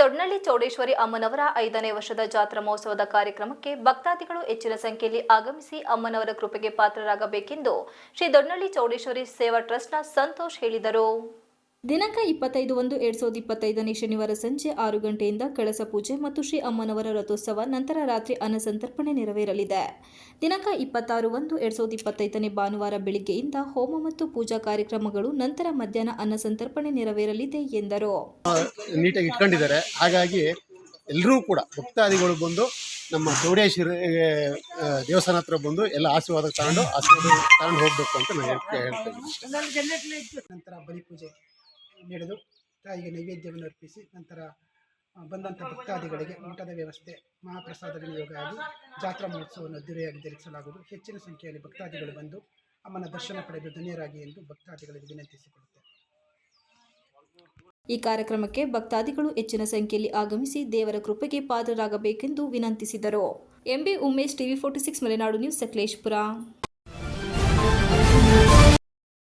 ದೊಡ್ಡನಳ್ಳಿ ಚೌಡೇಶ್ವರಿ ಅಮ್ಮನವರ ಐದನೇ ವರ್ಷದ ಜಾತ್ರಾ ಮಹೋತ್ಸವದ ಕಾರ್ಯಕ್ರಮಕ್ಕೆ ಭಕ್ತಾದಿಗಳು ಹೆಚ್ಚಿನ ಸಂಖ್ಯೆಯಲ್ಲಿ ಆಗಮಿಸಿ ಅಮ್ಮನವರ ಕೃಪೆಗೆ ಪಾತ್ರರಾಗಬೇಕೆಂದು ಶ್ರೀ ದೊಡ್ಡನಳ್ಳಿ ಚೌಡೇಶ್ವರಿ ಸೇವಾ ಟ್ರಸ್ಟ್ನ ಸಂತೋಷ್ ಹೇಳಿದರು. ದಿನಾಂಕ ಇಪ್ಪತ್ತೈದು ಒಂದು ಎರಡ್ ಸಾವಿರದ ಇಪ್ಪತ್ತೈದನೇ ಶನಿವಾರ ಸಂಜೆ ಆರು ಗಂಟೆಯಿಂದ ಕಳಸ ಪೂಜೆ ಮತ್ತು ಶ್ರೀ ಅಮ್ಮನವರ ರಥೋತ್ಸವ ನಂತರ ರಾತ್ರಿ ಅನ್ನಸಂತರ್ಪಣೆ ನೆರವೇರಲಿದೆ. ದಿನಾಂಕ ಇಪ್ಪತ್ತಾರು ಒಂದು ಎರಡ್ ಸಾವಿರದ ಇಪ್ಪತ್ತೈದನೇ ಭಾನುವಾರ ಬೆಳಿಗ್ಗೆಯಿಂದ ಹೋಮ ಮತ್ತು ಪೂಜಾ ಕಾರ್ಯಕ್ರಮಗಳು ನಂತರ ಮಧ್ಯಾಹ್ನ ಅನ್ನಸಂತರ್ಪಣೆ ನೆರವೇರಲಿದೆ ಎಂದರು. ನೀಟಾಗಿ ಇಟ್ಕೊಂಡಿದ್ದಾರೆ. ಹಾಗಾಗಿ ಎಲ್ಲರೂ ಕೂಡ ಭಕ್ತಾದಿಗಳು ಬಂದು ನಮ್ಮ ಚೌಡೇಶ್ವರಿ ದೇವಸ್ಥಾನ ಹತ್ರ ಬಂದು ಎಲ್ಲ ಆಶೀರ್ವಾದ ತಗೊಂಡು ಆಶೀರ್ವಾದ ತಗೊಂಡು ಹೋಗ್ಬೇಕು ಅಂತ ನಾನು ಹೇಳ್ತೇನೆ ಹೇಳ್ತೀನಿ ಬಲಿ ಪೂಜೆ. ನಡೆದು ತಾಯಿಗೆ ನೈವೇದ್ಯವನ್ನು ಅರ್ಪಿಸಿ ನಂತರ ಬಂದಂಥ ಭಕ್ತಾದಿಗಳಿಗೆ ಊಟದ ವ್ಯವಸ್ಥೆ ಮಹಾಪ್ರಸಾದ ವಿನಿಯೋಗ ಆಗಿ ಜಾತ್ರಾ ಮಹೋತ್ಸವವನ್ನು ಅದ್ದೂರಿಯಾಗಿ ಧರಿಸಲಾಗುವುದು ಹೆಚ್ಚಿನ ಸಂಖ್ಯೆಯಲ್ಲಿ ಭಕ್ತಾದಿಗಳು ಬಂದು ಅಮ್ಮನ ದರ್ಶನ ಪಡೆದು ಧನ್ಯರಾಗಿ ಎಂದು ಭಕ್ತಾದಿಗಳಿಗೆ ವಿನಂತಿಸಿಕೊಳ್ಳುತ್ತೇವೆ ಈ ಕಾರ್ಯಕ್ರಮಕ್ಕೆ ಭಕ್ತಾದಿಗಳು ಹೆಚ್ಚಿನ ಸಂಖ್ಯೆಯಲ್ಲಿ ಆಗಮಿಸಿ ದೇವರ ಕೃಪೆಗೆ ಪಾತ್ರರಾಗಬೇಕೆಂದು ವಿನಂತಿಸಿದರು. MB Umesh TV forty six, Malenadu news, Sakleshpur.